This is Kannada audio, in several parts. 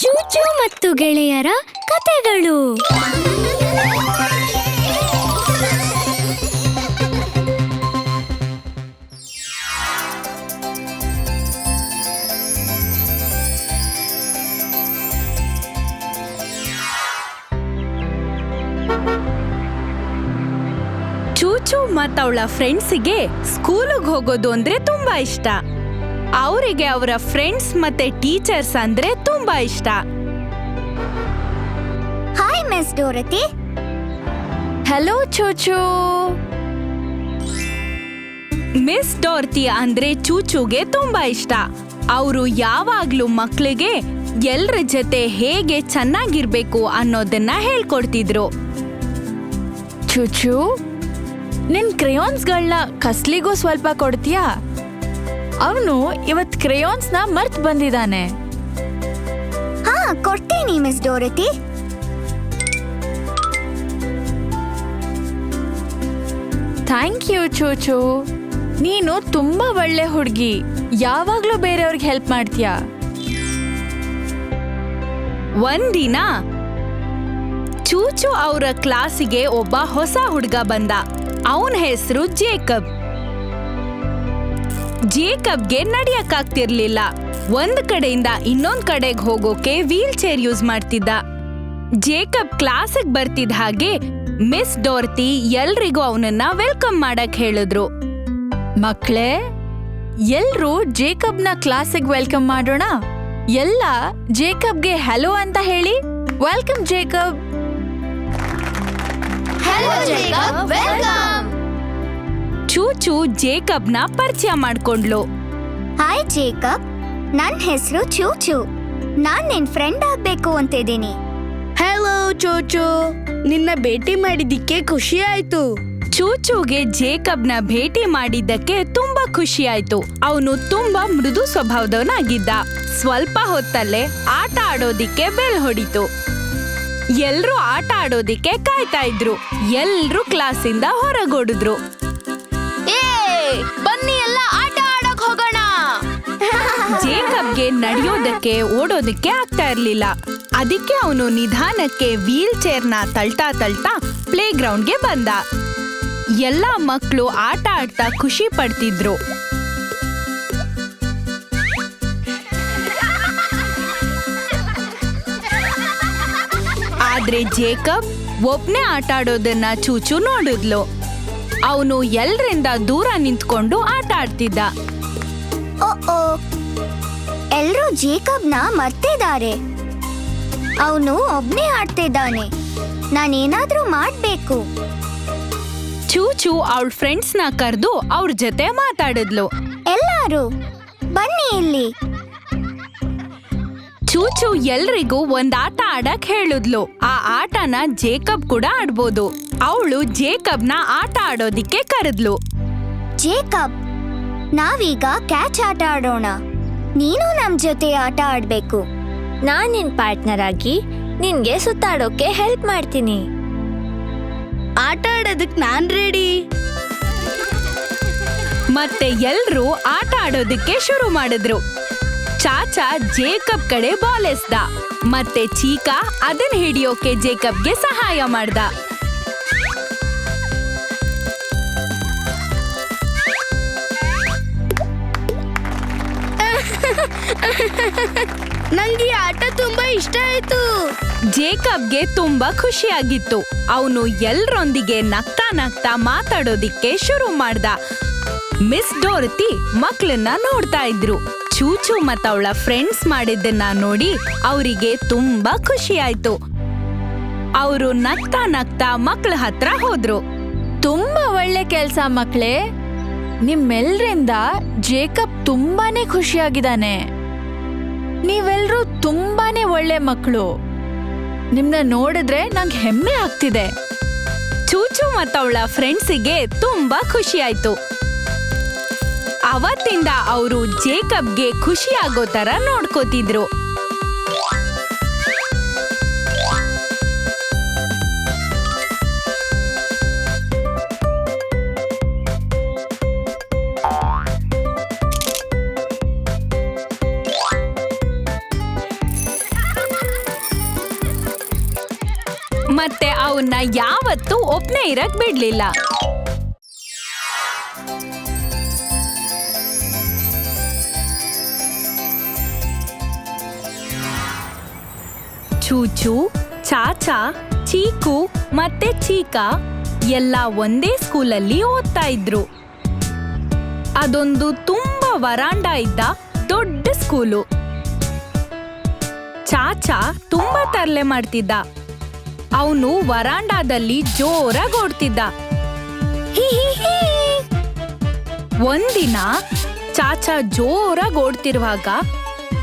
ಚೂಚು ಮತ್ತು ಗೆಳೆಯರ ಕತೆಗಳು. ಚೂಚು ಮತ್ತವಳ ಫ್ರೆಂಡ್ಸಿಗೆ ಸ್ಕೂಲಿಗೆ ಹೋಗೋದು ಅಂದ್ರೆ ತುಂಬಾ ಇಷ್ಟ. ಅವರಿಗೆ ಅವರ ಫ್ರೆಂಡ್ಸ್ ಮತ್ತೆ ಟೀಚರ್ಸ್ ಅಂದ್ರೆ ತುಂಬಾ ಇಷ್ಟ. Hi miss Dorothy hello Chuchu miss Dorothy ಅಂದ್ರೆ ಚೂಚುಗೆ ತುಂಬಾ ಇಷ್ಟ. ಅವರು ಯಾವಾಗ್ಲೂ ಮಕ್ಕಳಿಗೆ ಎಲ್ರ ಜೊತೆ ಹೇಗೆ ಚೆನ್ನಾಗಿರ್ಬೇಕು ಅನ್ನೋದನ್ನ ಹೇಳ್ಕೊಡ್ತಿದ್ರು. ಚುಚು ನಿನ್ ಕ್ರೇಯಾನ್ಸ್ಗಳನ್ನ ಕಸ್ಲಿಗೂ ಸ್ವಲ್ಪ ಕೊಡ್ತೀಯಾ? ಅವನು ಇವತ್ ಕ್ರೇಯಾನ್ಸ್ನ ಮರ್ತ್ ಬಂದಿದ್ದಾನೆ ಕೊಡ್ತೀನಿ ಮಿಸ್ ಡೋರತಿ ಥ್ಯಾಂಕ್ ಯು ಚೂಚು ನೀನು ತುಂಬಾ ಒಳ್ಳೆ ಹುಡುಗಿ. ಯಾವಾಗ್ಲೂ ಬೇರೆಯವ್ರಿಗೆ ಹೆಲ್ಪ್ ಮಾಡ್ತೀಯಾ? ಒಂದಿನ ಚೂಚು ಅವರ ಕ್ಲಾಸಿಗೆ ಒಬ್ಬ ಹೊಸ ಹುಡುಗ ಬಂದ. ಅವನ ಹೆಸರು ಜೇಕಬ್ ಜೇಕಬ್ಗೆ ನಡಿಯಕ್ಕಾಗ್ತಿರ್ಲಿಲ್ಲ. ಒಂದ್ ಕಡೆಯಿಂದ ಇನ್ನೊಂದ್ ಕಡೆಗೆ ಹೋಗೋಕೆ ವೀಲ್ ಚೇರ್ ಯೂಸ್ ಮಾಡ್ತಿದ್ದ. ಜೇಕಬ್ ಕ್ಲಾಸಿಗೆ ಬರ್ತಿದ್ದ ಹಾಗೆ ಮಿಸ್ ಡೋರ್ತಿ ಎಲ್ರಿಗೂ ಅವನನ್ನ ವೆಲ್ಕಮ್ ಮಾಡಕ್ ಹೇಳಿದ್ರು. ಮಕ್ಳೇ ಎಲ್ರೂ ಜೇಕಬ್ನ ಕ್ಲಾಸಿಗೆ ವೆಲ್ಕಮ್ ಮಾಡೋಣ? ಎಲ್ಲ ಜೇಕಬ್ಗೆ ಹಲೋ ಅಂತ ಹೇಳಿ ವೆಲ್ಕಮ್ ಜೇಕಬ್ ಚೂಚು ಜೇಕಬ್ನ ಪರಿಚಯ ಮಾಡ್ಕೊಂಡ್ಲು ಹಾಯ್ ಜೇಕಬ್ ನನ್ ಹೆಸರು ಚೂಚು. ನಾನ್ ನಿನ್ ಫ್ರೆಂಡ್ ಆಗ್ಬೇಕು ಅಂತಿದ್ದೀನಿ ಹಲೋ ಚೂಚು. ನಿನ್ನ ಭೇಟಿ ಮಾಡಿದ್ದಕ್ಕೆ ಖುಷಿ ಆಯ್ತು. ಚೂಚುಗೆ ಜೇಕಬ್ನ ಭೇಟಿ ಮಾಡಿದ್ದಕ್ಕೆ ತುಂಬಾ ಖುಷಿ ಆಯ್ತು. ಅವನು ತುಂಬಾ ಮೃದು ಸ್ವಭಾವದವನಾಗಿದ್ದ. ಸ್ವಲ್ಪ ಹೊತ್ತಲ್ಲೇ ಆಟ ಆಡೋದಿಕ್ಕೆ ಬೆಲ್ ಹೊಡಿತು. ಎಲ್ರೂ ಆಟ ಆಡೋದಿಕ್ಕೆ ಕಾಯ್ತಾ ಇದ್ರು. ಎಲ್ರೂ ಕ್ಲಾಸಿಂದ ಹೊರಗೋಡಿದ್ರು. ಬನ್ನಿ ಜೇಕಬ್ಗೆ ನಡೆಯೋದಕ್ಕೆ, ಓಡೋದಕ್ಕೆ ಆಗ್ತಾ ಇರ್ಲಿಲ್ಲ. ಅದಕ್ಕೆ ಅವನು ನಿಧಾನಕ್ಕೆ ವೀಲ್ ಚೇರ್ನ ತಳ್ತಾ ತಳ್ತಾ ಪ್ಲೇ ಗ್ರೌಂಡ್ಗೆ ಬಂದ. ಎಲ್ಲ ಮಕ್ಕಳು ಆಟ ಆಡ್ತಾ ಖುಷಿ ಪಡ್ತಿದ್ರು. ಆದ್ರೆ ಜೇಕಬ್ ಒಬ್ನೇ ಆಟ ಆಡೋದನ್ನ ಚೂಚು ನೋಡಿದ್ಲು. ಅವನು ಎಲ್ರಿಂದ ದೂರ ನಿಂತ್ಕೊಂಡು ಆಟ ಆಡ್ತಿದ್ದ. ಎಲ್ರೂ ಜೇಕಬ್ನ ಮರ್ತಿದ್ದಾರೆ. ಅವನು ಒಬ್ನೇ ಆಡ್ತಿದ್ದಾನೆ. ನಾನೇನಾದ್ರೂ ಮಾಡ್ಬೇಕು. ಚೂಚು ಅವಳ ಫ್ರೆಂಡ್ಸ್ನ ಕರೆದು ಅವ್ರ ಜೊತೆ ಮಾತಾಡಿದ್ಲು. ಎಲ್ಲಾರು ಬನ್ನಿ ಇಲ್ಲಿ. ಚೂಚು ಎಲ್ರಿಗೂ ಒಂದ್ ಆಟ ಆಡಕ್ ಹೇಳಿದ್ಲು. ಆ ಆಟನ ಜೇಕಬ್ ಕೂಡ ಆಡ್ಬೋದು. ಅವಳು ಜೇಕಬ್ನ ಆಟ ಆಡೋದಿಕ್ಕೆ ಕರೆದ್ಲು. ಜೇಕಬ್ ನಾವೀಗ ಕ್ಯಾಚ್ ಆಟ ಆಡೋಣ. ನೀನು ನಮ್ ಜೊತೆ ಆಟ ಆಡ್ಬೇಕು. ನಾನ್ ನಿನ್ ಪಾರ್ಟ್ನರ್ ಆಗಿ ನಿನ್ಗೆ ಸುತ್ತಾಡೋಕೆ ಹೆಲ್ಪ್ ಮಾಡ್ತೀನಿ. ಆಟ ಆಡೋದಕ್ ನಾನ್ ರೆಡಿ ಮತ್ತೆ ಎಲ್ರೂ ಆಟ ಆಡೋದಕ್ಕೆ ಶುರು ಮಾಡಿದ್ರು. ಚಾಚಾ ಜೇಕಬ್ ಕಡೆ ಬಾಲ್ ಎಸ್ದ. ಮತ್ತೆ ಚೀಕಾ ಅದನ್ನ ಹಿಡಿಯೋಕೆ ಜೇಕಬ್ಗೆ ಸಹಾಯ ಮಾಡ್ದ. ನಂಗೆ ಈ ಆಟ ತುಂಬಾ ಇಷ್ಟ ಆಯ್ತು. ಜೇಕಬ್ಗೆ ತುಂಬಾ ಖುಷಿಯಾಗಿತ್ತು. ಅವನು ಎಲ್ರೊಂದಿಗೆ ನಗ್ತಾ ನಗ್ತಾ ಮಾತಾಡೋದಿಕ್ಕೆ ಶುರು ಮಾಡ್ದ. ಮಿಸ್ ಡೋರತಿ ಮಕ್ಳನ್ನ ನೋಡ್ತಾ ಇದ್ರು. ಚೂಚು ಮತ್ತವಳ ಫ್ರೆಂಡ್ಸ್ ಮಾಡಿದ್ದನ್ನ ನೋಡಿ ಅವರಿಗೆ ತುಂಬಾ ಖುಷಿ ಆಯ್ತು ಅವರು ನಗ್ತಾ ನಗ್ತಾ ಮಕ್ಳ ಹತ್ರ ಹೋದ್ರು. ತುಂಬಾ ಒಳ್ಳೆ ಕೆಲ್ಸ ಮಕ್ಳೇ. ನಿಮ್ಮೆಲ್ಲರಿಂದ ಜೇಕಬ್ ತುಂಬಾನೇ ಖುಷಿಯಾಗಿದ್ದಾನೆ. ನೀವೆಲ್ರೂ ತುಂಬಾನೇ ಒಳ್ಳೆ ಮಕ್ಕಳು. ನಿಮ್ನ ನೋಡಿದ್ರೆ ನಂಗೆ ಹೆಮ್ಮೆ ಆಗ್ತಿದೆ. ಚೂಚು ಮತ್ತವಳ ಫ್ರೆಂಡ್ಸಿಗೆ ತುಂಬಾ ಖುಷಿ ಆಯ್ತು ಅವತ್ತಿಂದ ಅವರು ಜೇಕಬ್ಗೆ ಖುಷಿಯಾಗೋ ತರ ನೋಡ್ಕೋತಿದ್ರು. ಯಾವತ್ತೂ ಒಬ್ನೇ ಇರಕ್ ಬಿಡ್ಲಿಲ್ಲ. ಚೂಚು, ಚಾಚಾ, ಚೀಕು ಮತ್ತೆ ಚೀಕಾ ಎಲ್ಲ ಒಂದೇ ಸ್ಕೂಲಲ್ಲಿ ಓದ್ತಾ ಇದ್ರು. ಅದೊಂದು ತುಂಬಾ ವರಾಂಡ ಇದ್ದ ದೊಡ್ಡ ಸ್ಕೂಲು. ಚಾಚಾ ತುಂಬಾ ತರ್ಲೆ ಮಾಡ್ತಿದ್ದ. ಅವನು ವರಾಂಡಾದಲ್ಲಿ ಜೋರಾಗಿ ಓಡ್ತಿದ್ದ ಒಂದಿನ ಚಾಚಾ ಜೋರಾಗಿ ಓಡ್ತಿರುವಾಗ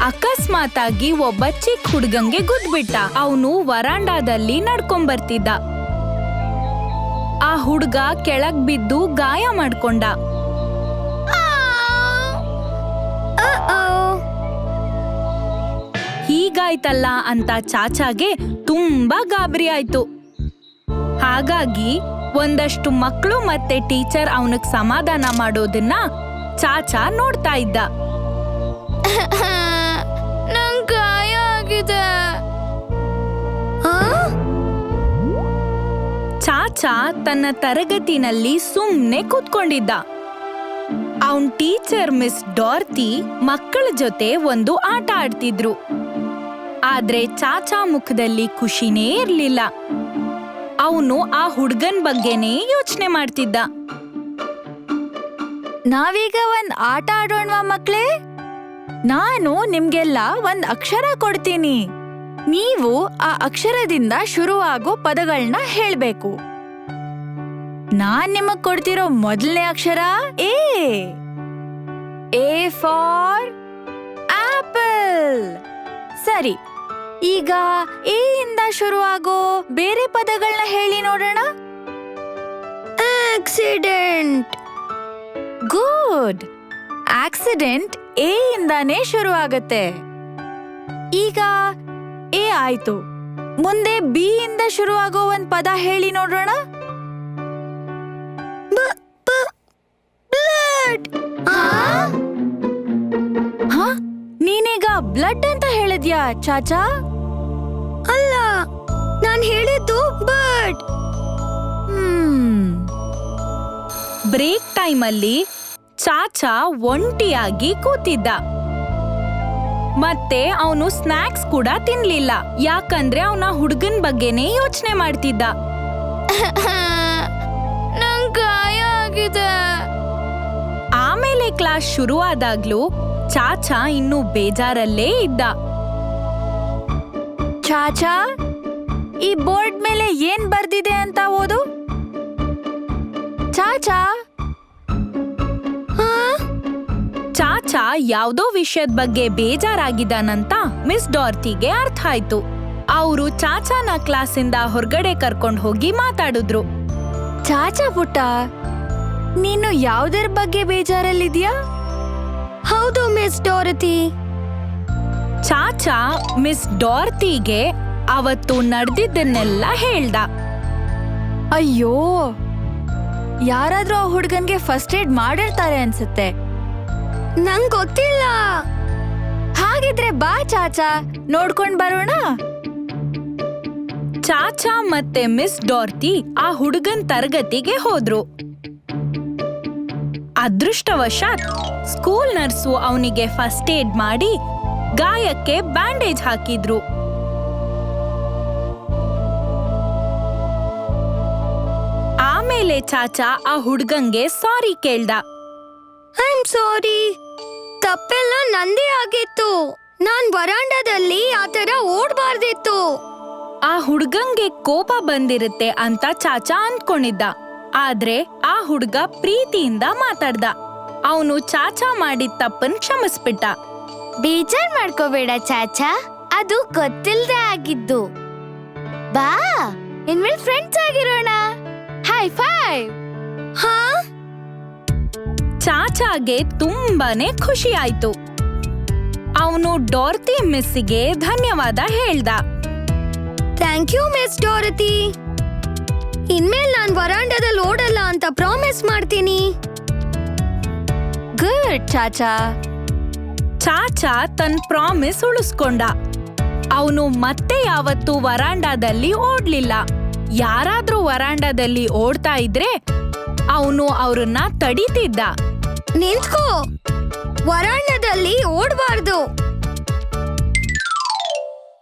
ಅಕಸ್ಮಾತ್ ಒಬ್ಬ ಚಿಕ್ಕ ಹುಡುಗಂಗೆ ಗುದ್ಬಿಟ್ಟ. ಅವನು ವರಾಂಡಾದಲ್ಲಿ ನಡ್ಕೊಂಬರ್ತಿದ್ದ. ಆ ಹುಡ್ಗ ಕೆಳಗ್ ಬಿದ್ದು ಗಾಯ ಮಾಡ್ಕೊಂಡ. ಹೀಗಾಯ್ತಲ್ಲ ಅಂತ ಚಾಚಾಗೆ ತುಂಬಾ ಗಾಬರಿ ಆಯ್ತು. ಹಾಗಾಗಿ ಒಂದಷ್ಟು ಮಕ್ಕಳು ಮತ್ತೆ ಟೀಚರ್ ಅವನಿಗೆ ಸಮಾಧಾನ ಮಾಡೋದನ್ನ ಚಾಚಾ ನೋಡ್ತಾ ಇದ್ದ. ನಂಗ್ ಗಾಯ ಆಗಿದೆ. ಚಾಚಾ ತನ್ನ ತರಗತಿನಲ್ಲಿ ಸುಮ್ನೆ ಕೂತ್ಕೊಂಡಿದ್ದ. ಅವನ್ ಟೀಚರ್ ಮಿಸ್ ಡಾರ್ತಿ ಮಕ್ಕಳ ಜೊತೆ ಒಂದು ಆಟ ಆಡ್ತಿದ್ರು. ಆದ್ರೆ ಚಾಚಾ ಮುಖದಲ್ಲಿ ಖುಷಿನೇ ಇರ್ಲಿಲ್ಲ. ಅವನು ಆ ಹುಡ್ಗನ್ ಬಗ್ಗೆನೇ ಯೋಚನೆ ಮಾಡ್ತಿದ್ದ. ನಾವೀಗ ಒಂದ್ ಆಟ ಆಡೋಣವಾ ಮಕ್ಳೇ? ನಾನು ನಿಮ್ಗೆಲ್ಲ ಒಂದ್ ಅಕ್ಷರ ಕೊಡ್ತೀನಿ. ನೀವು ಆ ಅಕ್ಷರದಿಂದ ಶುರುವಾಗೋ ಪದಗಳನ್ನ ಹೇಳ್ಬೇಕು. ನಾನ್ ನಿಮಗ್ ಕೊಡ್ತಿರೋ ಮೊದಲನೇ ಅಕ್ಷರ ಎ. A for apple. ಸರಿ ಈಗ ಎ ಇಂದ ಶುರುವಾಗೋ ಬೇರೆ ಪದಗಳನ್ನ ಹೇಳಿ ನೋಡೋಣ. ಆಕ್ಸಿಡೆಂಟ್. ಗುಡ್. ಆಕ್ಸಿಡೆಂಟ್ ಎ ಇಂದಾನೇ ಶುರು ಆಗತ್ತೆ ಈಗ ಎ ಆಯ್ತು. ಮುಂದೆ ಬಿ ಇಂದ ಶುರು ಆಗೋ ಒಂದ್ ಪದ ಹೇಳಿ ನೋಡೋಣ. ನೀನೀಗ ಬ್ಲಡ್ ಅಂತ ಹೇಳಿದ್ಯಾ ಚಾಚಾ? ಅಲ್ಲ ನಾನ್ ಹೇಳಿದ್ದು ಬರ್ಡ್ ಬ್ರೇಕ್ ಟೈಮಲ್ಲಿ ಚಾಚಾ ಒಂಟಿಯಾಗಿ ಕೂತಿದ್ದ. ಮತ್ತೆ ಅವನು ಸ್ನಾಕ್ಸ್ ಕೂಡ ತಿನ್ಲಿಲ್ಲ ಯಾಕಂದ್ರೆ ಅವನ ಹುಡುಗನ್ ಬಗ್ಗೆನೇ ಯೋಚನೆ ಮಾಡ್ತಿದ್ದ. ಗಾಯ ಆಗಿದೆ. ಆಮೇಲೆ ಕ್ಲಾಸ್ ಶುರುವಾದಾಗ್ಲೂ ಚಾಚಾ ಇನ್ನೂ ಬೇಜಾರಲ್ಲೇ ಇದ್ದ. ಚಾಚಾ, ಈ ಬೋರ್ಡ್ ಮೇಲೆ ಏನ್ ಬರ್ದಿದೆ ಅಂತ ಓದು. ಚಾಚಾ. ಚಾಚಾ ಯಾವ್ದೋ ವಿಷಯದ ಬಗ್ಗೆ ಬೇಜಾರಾಗಿದ್ದಾನಂತ ಮಿಸ್ ಡಾರ್ತಿಗೆ ಅರ್ಥ ಆಯ್ತು. ಅವರು ಚಾಚಾನ ಕ್ಲಾಸಿಂದ ಹೊರಗಡೆ ಕರ್ಕೊಂಡು ಹೋಗಿ ಮಾತಾಡಿದ್ರು. ಚಾಚಾ ಪುಟ್ಟ, ನೀನು ಯಾವ್ದರ ಬಗ್ಗೆ ಬೇಜಾರಲ್ಲಿದ್ಯಾ ಹೌದು ಮಿಸ್ ಡೋರತಿ. ಚಾಚಾ ಮಿಸ್ ಡಾರ್ತಿಗೆ ಅವತ್ತು ನಡೆದಿದ್ದನ್ನೆಲ್ಲ ಹೇಳ್ದ. ಅಯ್ಯೋ ಯಾರಾದ್ರೂ ಆ ಹುಡ್ಗನ್ಗೆ ಫಸ್ಟ್ ಏಡ್ ಮಾಡಿರ್ತಾರೆ ಅನ್ಸುತ್ತೆ. ನಂಗ್ ಗೊತ್ತಿಲ್ಲ. ಹಾಗಿದ್ರೆ ಬಾ ಚಾಚಾ ನೋಡ್ಕೊಂಡ್ ಬರೋಣ? ಚಾಚಾ ಮತ್ತೆ ಮಿಸ್ ಡಾರ್ತಿ ಆ ಹುಡುಗನ್ ತರಗತಿಗೆ ಹೋದ್ರು. ಅದೃಷ್ಟವಶಾತ್ ಸ್ಕೂಲ್ ನರ್ಸು ಅವನಿಗೆ ಫಸ್ಟ್ ಏಡ್ ಮಾಡಿ ಗಾಯಕ್ಕೆ ಬ್ಯಾಂಡೇಜ್ ಹಾಕಿದ್ರು. ಆಮೇಲೆ ಚಾಚಾ ಆ ಹುಡ್ಗಂಗೆ ಸಾರಿ ಕೇಳ್ದ. ಐ ಆಮ್ ಸಾರಿ ತಪ್ಪೆಲ್ಲ ನಂದೇ ಆಗಿತ್ತು. ನಾನ್ ವರಾಂಡದಲ್ಲಿ ಆತರ ಓಡ್ಬಾರ್ದಿತ್ತು. ಆ ಹುಡ್ಗಂಗೆ ಕೋಪ ಬಂದಿರುತ್ತೆ ಅಂತ ಚಾಚಾ ಅಂದ್ಕೊಂಡಿದ್ದ ಆದ್ರೆ ಆ ಹುಡ್ಗ ಪ್ರೀತಿಯಿಂದ ಮಾತಾಡ್ದ. ಅವನು ಚಾಚಾ ಮಾಡಿದ ತಪ್ಪನ್ ಕ್ಷಮಿಸ್ಬಿಟ್ಟ. ಬೇಜಾರ್ ಮಾಡ್ಕೋಬೇಡ ಚಾಚಾ. ಅದು ಗೊತ್ತಿಲ್ದೆ ಆಗಿದ್ದು. ಬಾ ಇನ್ಮೇಲೆ ಫ್ರೆಂಡ್ಸ್ ಆಗಿರೋಣ. ಹೈ ಫೈ ಹಾ? ಚಾಚಾಗೆ ತುಂಬಾನೇ ಖುಷಿ ಆಯ್ತು. ಅವನು ಡೋರ್ತಿ ಮಿಸ್ಸಿಗೆ ಧನ್ಯವಾದ ಹೇಳ್ದ. ಥ್ಯಾಂಕ್ ಯು ಮಿಸ್ ಡೋರತಿ ಇನ್ಮೇಲೆ ನಾನು ವರಾಂಡದಲ್ಲಿ ಓಡಲ್ಲ ಅಂತ ಪ್ರಾಮಿಸ್ ಮಾಡ್ತೀನಿ. ಗುಡ್ ಚಾಚಾ. ಚಾಚಾ ತನ್ ಪ್ರಾಮಿಸ್ ಉಳಿಸ್ಕೊಂಡ. ಅವನು ಮತ್ತೆ ಯಾವತ್ತೂ ವರಾಂಡಾದಲ್ಲಿ ಓಡ್ಲಿಲ್ಲ. ಯಾರಾದ್ರೂ ವರಾಂಡಾದಲ್ಲಿ ಓಡ್ತಾ ಇದ್ರೆ ಅವನು ಅವ್ರನ್ನ ತಡೀತಿದ್ದ. ನಿಂತ್ಕೋ. ವರಾಂಡದಲ್ಲಿ ಓಡ್ಬಾರ್ದು.